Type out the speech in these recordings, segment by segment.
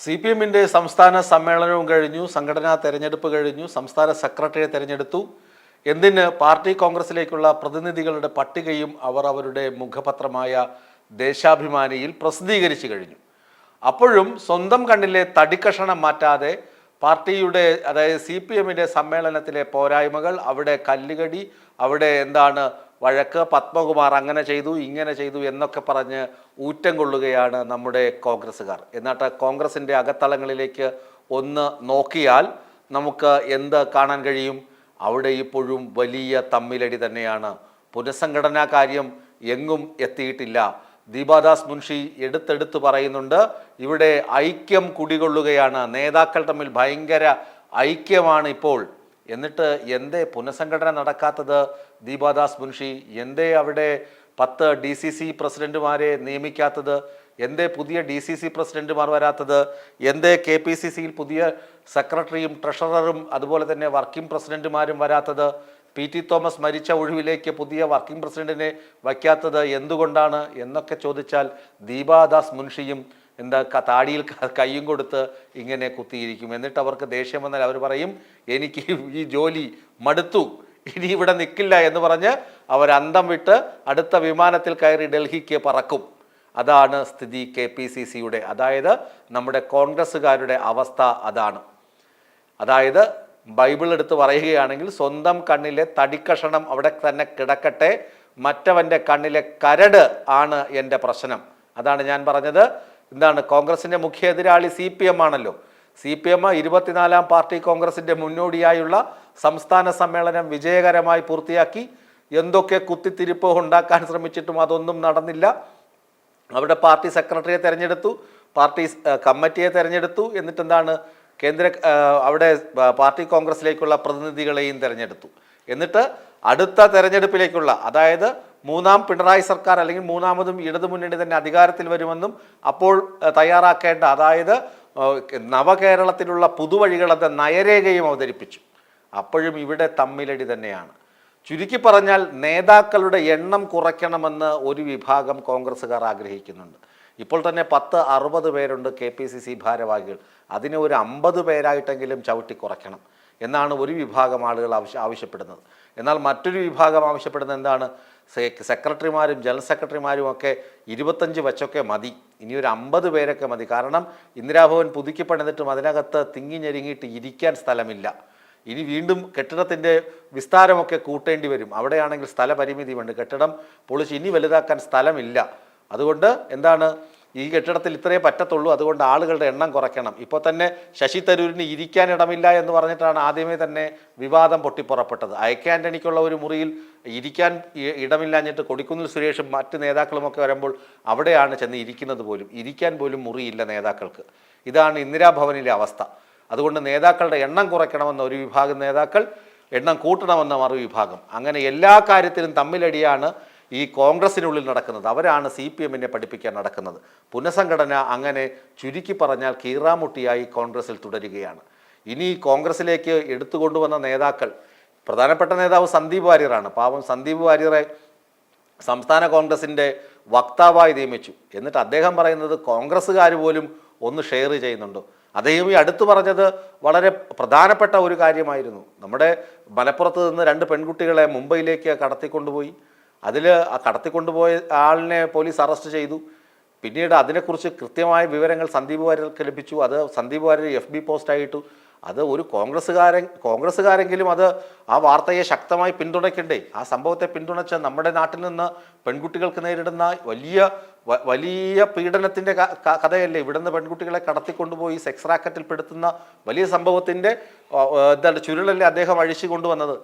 C P എമ്മിന്റെ സംസ്ഥാന സമ്മേളനവും കഴിഞ്ഞു സംഘടനാ തെരഞ്ഞെടുപ്പ് കഴിഞ്ഞു സംസ്ഥാന സെക്രട്ടറിയെ തെരഞ്ഞെടുത്തു. എന്തിന് പാർട്ടി കോൺഗ്രസിലേക്കുള്ള പ്രതിനിധികളുടെ പട്ടികയും അവർ അവരുടെ മുഖപത്രമായ ദേശാഭിമാനിയിൽ പ്രസിദ്ധീകരിച്ചു കഴിഞ്ഞു. അപ്പോഴും സ്വന്തം കണ്ണിലെ തടിക്കഷണം മാറ്റാതെ പാർട്ടിയുടെ അതായത് സി പി എമ്മിന്റെ സമ്മേളനത്തിലെ പോരായ്മകൾ അവിടെ കല്ലുകടി അവിടെ എന്താണ് വഴക്ക് പത്മകുമാർ അങ്ങനെ ചെയ്തു ഇങ്ങനെ ചെയ്തു എന്നൊക്കെ പറഞ്ഞ് ഊറ്റം കൊള്ളുകയാണ് നമ്മുടെ കോൺഗ്രസ്സുകാർ. എന്നിട്ട് കോൺഗ്രസിന്റെ അകത്തളങ്ങളിലേക്ക് ഒന്ന് നോക്കിയാൽ നമുക്ക് എന്ത് കാണാൻ കഴിയും? അവിടെ ഇപ്പോഴും വലിയ തമ്മിലടി തന്നെയാണ്. പുനഃസംഘടനാ കാര്യം എങ്ങും എത്തിയിട്ടില്ല. ദീപാദാസ് മുൻഷി എടുത്തെടുത്ത് പറയുന്നുണ്ട് ഇവിടെ ഐക്യം കുടികൊള്ളുകയാണ്. നേതാക്കൾ തമ്മിൽ ഭയങ്കര ഐക്യമാണ് ഇപ്പോൾ. എന്നിട്ട് എന്തേ പുനഃസംഘടന നടക്കാത്തത്? ദീപാദാസ് മുൻഷി എന്തേ അവിടെ പത്ത് ഡി സി സി പ്രസിഡന്റുമാരെ നിയമിക്കാത്തത്? എന്തേ പുതിയ ഡി സി സി പ്രസിഡന്റുമാർ വരാത്തത്? എന്തേ കെ പി സി സിയിൽ പുതിയ സെക്രട്ടറിയും ട്രഷററും അതുപോലെ തന്നെ വർക്കിംഗ് പ്രസിഡന്റുമാരും വരാത്തത്? പി ടി തോമസ് മരിച്ച ഒഴിവിലേക്ക് പുതിയ വർക്കിംഗ് പ്രസിഡന്റിനെ വയ്ക്കാത്തത് എന്തുകൊണ്ടാണ് എന്നൊക്കെ ചോദിച്ചാൽ ദീപാദാസ് മുൻഷിയും എന്താ താടിയിൽ കൈയും കൊടുത്ത് ഇങ്ങനെ കുത്തിയിരിക്കും. എന്നിട്ട് അവർക്ക് ദേഷ്യം വന്നാൽ അവർ പറയും എനിക്ക് ഈ ജോലി മടുത്തു. ഇനി ഇവിടെ നിൽക്കില്ല എന്ന് പറഞ്ഞ് അവർ അന്തം വിട്ട് അടുത്ത വിമാനത്തിൽ കയറി ഡൽഹിക്ക് പറക്കും. അതാണ് സ്ഥിതി കെ പി സി സിയുടെ അതായത് നമ്മുടെ കോൺഗ്രസ്സുകാരുടെ അവസ്ഥ അതാണ്. അതായത് ബൈബിൾ എടുത്ത് പറയുകയാണെങ്കിൽ സ്വന്തം കണ്ണിലെ തടിക്കഷണം അവിടെ തന്നെ കിടക്കട്ടെ മറ്റവന്റെ കണ്ണിലെ കരട് ആണ് എന്റെ പ്രശ്നം. അതാണ് ഞാൻ പറഞ്ഞത്. എന്താണ് കോൺഗ്രസിന്റെ മുഖ്യ എതിരാളി സി പി എം ആണല്ലോ. സി പി എം ഇരുപത്തിനാലാം പാർട്ടി കോൺഗ്രസിന്റെ മുന്നോടിയായുള്ള സംസ്ഥാന സമ്മേളനം വിജയകരമായി പൂർത്തിയാക്കി. എന്തൊക്കെ കുത്തിത്തിരിപ്പ് ഉണ്ടാക്കാൻ ശ്രമിച്ചിട്ടും അതൊന്നും നടന്നില്ല. അവിടെ പാർട്ടി സെക്രട്ടറിയെ തിരഞ്ഞെടുത്തു പാർട്ടി കമ്മിറ്റിയെ തിരഞ്ഞെടുത്തു. എന്നിട്ടെന്താണ് കേന്ദ്ര അവിടെ പാർട്ടി കോൺഗ്രസിലേക്കുള്ള പ്രതിനിധികളെയും തിരഞ്ഞെടുത്തു. എന്നിട്ട് അടുത്ത തെരഞ്ഞെടുപ്പിലേക്കുള്ള അതായത് മൂന്നാം പിണറായി സർക്കാർ അല്ലെങ്കിൽ മൂന്നാമതും ഇടതുമുന്നണി തന്നെ അധികാരത്തിൽ വരുമെന്നും അപ്പോൾ തയ്യാറാക്കേണ്ട അതായത് നവകേരളത്തിലുള്ള പുതുവഴികളത് നയരേഖയും അവതരിപ്പിച്ചു. അപ്പോഴും ഇവിടെ തമ്മിലടി തന്നെയാണ്. ചുരുക്കി പറഞ്ഞാൽ നേതാക്കളുടെ എണ്ണം കുറയ്ക്കണമെന്ന് ഒരു വിഭാഗം കോൺഗ്രസ്സുകാർ ആഗ്രഹിക്കുന്നുണ്ട്. ഇപ്പോൾ തന്നെ പത്ത് അറുപത് പേരുണ്ട് കെ പി സി സി ഭാരവാഹികൾ. അതിനെ ഒരു അമ്പത് പേരായിട്ടെങ്കിലും ചവിട്ടി കുറയ്ക്കണം എന്നാണ് ഒരു വിഭാഗം ആളുകൾ ആവശ്യ ആവശ്യപ്പെടുന്നത്. എന്നാൽ മറ്റൊരു വിഭാഗം ആവശ്യപ്പെടുന്നത് എന്താണ്? സെക്രട്ടറിമാരും ജനറൽ സെക്രട്ടറിമാരും ഒക്കെ ഇരുപത്തഞ്ച് വച്ചൊക്കെ മതി. ഇനി ഒരു അമ്പത് പേരൊക്കെ മതി. കാരണം ഇന്ദിരാഭവൻ പുതുക്കി പണിതിട്ടും അതിനകത്ത് തിങ്ങി ഞെരുങ്ങിയിട്ട് ഇരിക്കാൻ സ്ഥലമില്ല. ഇനി വീണ്ടും കെട്ടിടത്തിന്റെ വിസ്താരമൊക്കെ കൂട്ടേണ്ടി വരും. അവിടെയാണെങ്കിൽ സ്ഥലപരിമിതി സ്ഥലപരിമിതിയുണ്ട്. കെട്ടിടം പൊളിച്ച് ഇനി വലുതാക്കാൻ സ്ഥലമില്ല. അതുകൊണ്ട് എന്താണ്? ഈ കെട്ടിടത്തിൽ ഇത്രയേ പറ്റത്തുള്ളൂ. അതുകൊണ്ട് ആളുകളുടെ എണ്ണം കുറയ്ക്കണം. ഇപ്പോൾ തന്നെ ശശി തരൂരിന് ഇരിക്കാൻ ഇടമില്ല എന്ന് പറഞ്ഞിട്ടാണ് ആദ്യമേ തന്നെ വിവാദം പൊട്ടിപ്പുറപ്പെട്ടത്. ആന്റണിക്കുള്ള ഒരു മുറിയിൽ ഇരിക്കാൻ ഇടമില്ല ഇടമില്ലാഞ്ഞിട്ട് കൊടിക്കുന്നിൽ സുരേഷും മറ്റ് നേതാക്കളുമൊക്കെ വരുമ്പോൾ അവിടെയാണ് ചെന്ന് ഇരിക്കുന്നത് പോലും. ഇരിക്കാൻ പോലും മുറിയില്ല നേതാക്കൾക്ക്. ഇതാണ് ഇന്ദിരാഭവനിലെ അവസ്ഥ. അതുകൊണ്ട് നേതാക്കളുടെ എണ്ണം കുറയ്ക്കണമെന്ന ഒരു വിഭാഗം നേതാക്കൾ എണ്ണം കൂട്ടണമെന്ന മറുവിഭാഗം. അങ്ങനെ എല്ലാ കാര്യത്തിലും തമ്മിലടിയാണ് ഈ കോൺഗ്രസിനുള്ളിൽ നടക്കുന്നത് അവരാണ് സി പി എമ്മിനെ പഠിപ്പിക്കാൻ നടക്കുന്നത്. പുനഃസംഘടന അങ്ങനെ ചുരുക്കി പറഞ്ഞാൽ കീറാമുട്ടിയായി കോൺഗ്രസിൽ തുടരുകയാണ്. ഇനി കോൺഗ്രസിലേക്ക് എടുത്തുകൊണ്ടുവന്ന നേതാക്കൾ പ്രധാനപ്പെട്ട നേതാവ് സന്ദീപ് വാര്യറാണ്. പാവം സന്ദീപ് വാര്യറെ സംസ്ഥാന കോൺഗ്രസിന്റെ വക്താവായി നിയമിച്ചു. എന്നിട്ട് അദ്ദേഹം പറയുന്നത് കോൺഗ്രസ്സുകാർ പോലും ഒന്ന് ഷെയർ ചെയ്യുന്നുണ്ടോ? അദ്ദേഹം ഈ അടുത്തു പറഞ്ഞത് വളരെ പ്രധാനപ്പെട്ട ഒരു കാര്യമായിരുന്നു. നമ്മുടെ മലപ്പുറത്ത് നിന്ന് രണ്ട് പെൺകുട്ടികളെ മുംബൈയിലേക്ക് കടത്തിക്കൊണ്ടുപോയി. അതിൽ ആ കടത്തിക്കൊണ്ടുപോയ ആളിനെ പോലീസ് അറസ്റ്റ് ചെയ്തു. പിന്നീട് അതിനെക്കുറിച്ച് കൃത്യമായ വിവരങ്ങൾ സന്ദീപ് വാര്യർക്ക് ലഭിച്ചു. അത് സന്ദീപ് വാര്യർ എഫ് ബി പോസ്റ്റായിട്ടു. അത് ഒരു കോൺഗ്രസ്സുകാരൻ കോൺഗ്രസ്സുകാരെങ്കിലും അത് ആ വാർത്തയെ ശക്തമായി പിന്തുണയ്ക്കണ്ടേ? ആ സംഭവത്തെ പിന്തുണച്ച് നമ്മുടെ നാട്ടിൽ നിന്ന് പെൺകുട്ടികൾക്ക് നേരിടുന്ന വലിയ വലിയ പീഡനത്തിന്റെ കഥയല്ലേ? ഇവിടുന്ന് പെൺകുട്ടികളെ കടത്തിക്കൊണ്ടുപോയി സെക്സ് റാക്കറ്റിൽ പെടുത്തുന്ന വലിയ ആ, എന്താണ് ചുരുളല്ലേ അദ്ദേഹം അഴിച്ചു കൊണ്ടുവന്നത്?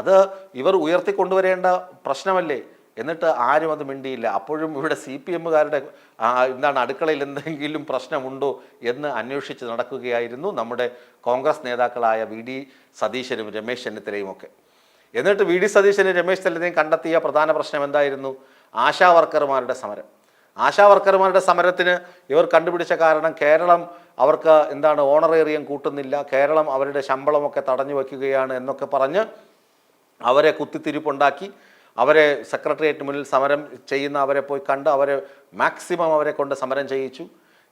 അത് ഇവർ ഉയർത്തിക്കൊണ്ടുവരേണ്ട പ്രശ്നമല്ലേ? എന്നിട്ട് ആരും അത് മിണ്ടിയില്ല. അപ്പോഴും ഇവിടെ സി പി എമ്മുകാരുടെ എന്താണ് അടുക്കളയിൽ എന്തെങ്കിലും പ്രശ്നമുണ്ടോ എന്ന് അന്വേഷിച്ച് നടക്കുകയായിരുന്നു നമ്മുടെ കോൺഗ്രസ് നേതാക്കളായ വി ഡി സതീശനും രമേശ് ചെന്നിത്തലയും ഒക്കെ. എന്നിട്ട് വി ഡി സതീശനും രമേശ് ചെന്നിത്തലയും കണ്ടെത്തിയ പ്രധാന പ്രശ്നം എന്തായിരുന്നു? ആശാ വർക്കർമാരുടെ സമരം. ആശാ വർക്കർമാരുടെ സമരത്തിന് ഇവർ കണ്ടുപിടിച്ച കാരണം കേരളം അവർക്ക് എന്താണ് ഓണറേറിയം കൂട്ടുന്നില്ല. കേരളം അവരുടെ ശമ്പളമൊക്കെ തടഞ്ഞു വയ്ക്കുകയാണ് എന്നൊക്കെ പറഞ്ഞ് അവരെ കുത്തിത്തിരിപ്പുണ്ടാക്കി അവരെ സെക്രട്ടേറിയറ്റ് മുന്നിൽ സമരം ചെയ്യുന്ന അവരെ പോയി കണ്ട് അവരെ മാക്സിമം അവരെ കൊണ്ട് സമരം ചെയ്യിച്ചു.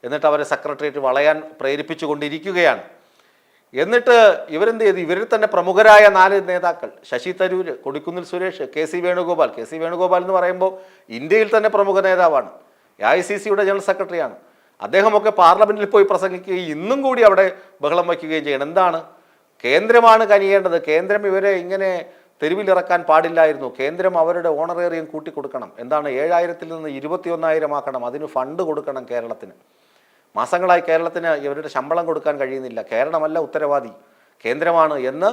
എന്നിട്ട് അവരെ സെക്രട്ടേറിയറ്റ് വളയാൻ പ്രേരിപ്പിച്ചു കൊണ്ടിരിക്കുകയാണ്. എന്നിട്ട് ഇവരെന്ത് ചെയ്തു? ഇവരിൽ തന്നെ പ്രമുഖരായ നാല് നേതാക്കൾ Shashi Tharoor Kodikunnil Suresh K C Venugopal. K C Venugopal എന്ന് പറയുമ്പോൾ ഇന്ത്യയിൽ തന്നെ പ്രമുഖ നേതാവാണ്. എ ഐ സി സിയുടെ ജനറൽ സെക്രട്ടറിയാണ്. അദ്ദേഹമൊക്കെ പാർലമെന്റിൽ പോയി പ്രസംഗിക്കുകയും ഇന്നും കൂടി അവിടെ ബഹളം വയ്ക്കുകയും ചെയ്യണം. എന്താണ്? കേന്ദ്രമാണ് കനിയേണ്ടത്. കേന്ദ്രം ഇവരെ ഇങ്ങനെ തെരുവിലിറക്കാൻ പാടില്ലായിരുന്നു. കേന്ദ്രം അവരുടെ ഓണറേറിയം കൂട്ടിക്കൊടുക്കണം. എന്താണ് ഏഴായിരത്തിൽ നിന്ന് ഇരുപത്തിയൊന്നായിരം ആക്കണം. അതിന് ഫണ്ട് കൊടുക്കണം കേരളത്തിന്. മാസങ്ങളായി കേരളത്തിന് ഇവരുടെ ശമ്പളം കൊടുക്കാൻ കഴിയുന്നില്ല. കേരളമല്ല ഉത്തരവാദി. കേന്ദ്രമാണ് എന്ന്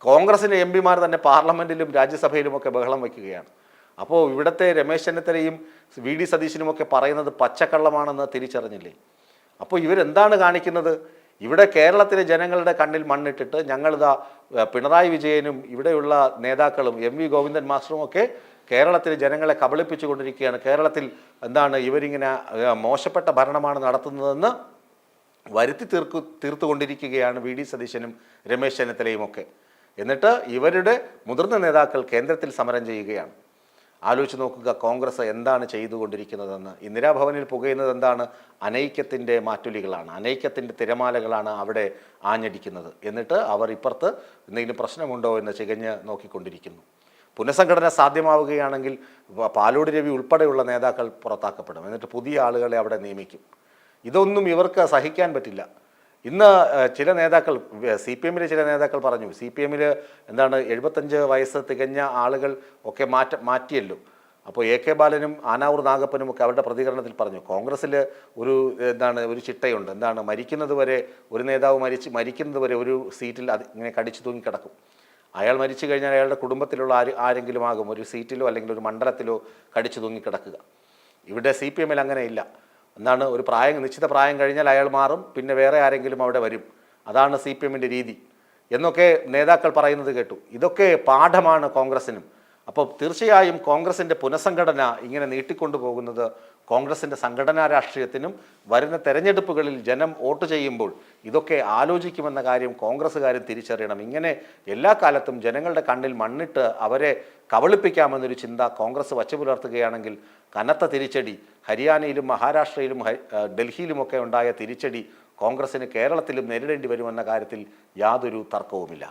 കോൺഗ്രസിന്റെ എം പിമാർ തന്നെ പാർലമെന്റിലും രാജ്യസഭയിലുമൊക്കെ ബഹളം വയ്ക്കുകയാണ്. അപ്പോൾ ഇവിടുത്തെ രമേശ് ചെന്നിത്തലയും വി ഡി സതീശനുമൊക്കെ പറയുന്നത് പച്ചക്കള്ളമാണെന്ന് തിരിച്ചറിഞ്ഞില്ലേ? അപ്പോൾ ഇവരെന്താണ് കാണിക്കുന്നത്? ഇവിടെ കേരളത്തിലെ ജനങ്ങളുടെ കണ്ണിൽ മണ്ണിട്ടിട്ട് ഞങ്ങളിതാ പിണറായി വിജയനും ഇവിടെയുള്ള നേതാക്കളും എം വി ഗോവിന്ദൻ മാസ്റ്ററും ഒക്കെ കേരളത്തിലെ ജനങ്ങളെ കബളിപ്പിച്ചുകൊണ്ടിരിക്കുകയാണ്. കേരളത്തിൽ എന്താണ് ഇവരിങ്ങനെ മോശപ്പെട്ട ഭരണമാണ് നടത്തുന്നതെന്ന് വരുത്തി തീർക്കു തീർത്തുകൊണ്ടിരിക്കുകയാണ് വി ഡി സതീശനും രമേശ് ചെന്നിത്തലയും ഒക്കെ. എന്നിട്ട് ഇവരുടെ മുതിർന്ന നേതാക്കൾ കേന്ദ്രത്തിൽ സമരം ചെയ്യുകയാണ്. ആലോചിച്ച് നോക്കുക കോൺഗ്രസ് എന്താണ് ചെയ്തുകൊണ്ടിരിക്കുന്നതെന്ന്. ഇന്ദിരാഭവനിൽ പുകയുന്നത് എന്താണ്? അനൈക്യത്തിന്റെ മാറ്റുലികളാണ്. അനൈക്യത്തിന്റെ തിരമാലകളാണ് അവിടെ ആഞ്ഞടിക്കുന്നത്. എന്നിട്ട് അവർ ഇപ്പുറത്ത് എന്തെങ്കിലും പ്രശ്നമുണ്ടോ എന്ന് ചികഞ്ഞ് നോക്കിക്കൊണ്ടിരിക്കുന്നു. പുനഃസംഘടന സാധ്യമാവുകയാണെങ്കിൽ പാലോടി രവി ഉൾപ്പെടെയുള്ള നേതാക്കൾ പുറത്താക്കപ്പെടും. എന്നിട്ട് പുതിയ ആളുകളെ അവിടെ നിയമിക്കും. ഇതൊന്നും ഇവർക്ക് സഹിക്കാൻ പറ്റില്ല. ഇന്ന് ചില നേതാക്കൾ സി പി എമ്മിലെ ചില നേതാക്കൾ പറഞ്ഞു സി പി എമ്മിൽ എന്താണ് എഴുപത്തഞ്ച് വയസ്സ് തികഞ്ഞ ആളുകൾ ഒക്കെ മാറ്റ മാറ്റിയല്ലോ. അപ്പോൾ എ കെ ബാലനും ആനാവൂർ നാഗപ്പനും ഒക്കെ അവരുടെ പ്രതികരണത്തിൽ പറഞ്ഞു കോൺഗ്രസ്സിൽ ഒരു എന്താണ് ഒരു ചിട്ടയുണ്ട്. എന്താണ് മരിക്കുന്നത് വരെ ഒരു നേതാവ് മരിച്ച് മരിക്കുന്നത് വരെ ഒരു സീറ്റിൽ അത് ഇങ്ങനെ കടിച്ചു തൂങ്ങി കിടക്കും. അയാൾ മരിച്ചു കഴിഞ്ഞാൽ അയാളുടെ കുടുംബത്തിലുള്ള ആര് ആരെങ്കിലും ആകും ഒരു സീറ്റിലോ അല്ലെങ്കിൽ ഒരു മണ്ഡലത്തിലോ കടിച്ചു തൂങ്ങി കിടക്കുക. ഇവിടെ സി പി എമ്മിൽ അങ്ങനെയില്ല എന്താണ് ഒരു പ്രായം നിശ്ചിത പ്രായം കഴിഞ്ഞാൽ അയാൾ മാറും പിന്നെ വേറെ ആരെങ്കിലും അവിടെ വരും. അതാണ് സി പി എമ്മിന്റെ രീതി. എന്നൊക്കെ നേതാക്കൾ പറയുന്നത് കേട്ടു. ഇതൊക്കെ പാഠമാണ് കോൺഗ്രസിനും അപ്പോൾ തീർച്ചയായും കോൺഗ്രസിന്റെ പുനഃസംഘടന ഇങ്ങനെ നീട്ടിക്കൊണ്ടു പോകുന്നത് കോൺഗ്രസിന്റെ സംഘടനാ രാഷ്ട്രീയത്തിനും വരുന്ന തെരഞ്ഞെടുപ്പുകളിൽ ജനം വോട്ട് ചെയ്യുമ്പോൾ ഇതൊക്കെ ആലോചിക്കുമെന്ന കാര്യം കോൺഗ്രസ്സുകാരും തിരിച്ചറിയണം. ഇങ്ങനെ എല്ലാ കാലത്തും ജനങ്ങളുടെ കണ്ണിൽ മണ്ണിട്ട് അവരെ കബളിപ്പിക്കാമെന്നൊരു ചിന്ത കോൺഗ്രസ് വച്ചു പുലർത്തുകയാണെങ്കിൽ കനത്ത തിരിച്ചടി ഹരിയാനയിലും മഹാരാഷ്ട്രയിലും ഡൽഹിയിലുമൊക്കെ ഉണ്ടായ തിരിച്ചടി കോൺഗ്രസിന് കേരളത്തിലും നേരിടേണ്ടി വരുമെന്ന കാര്യത്തിൽ യാതൊരു തർക്കവുമില്ല.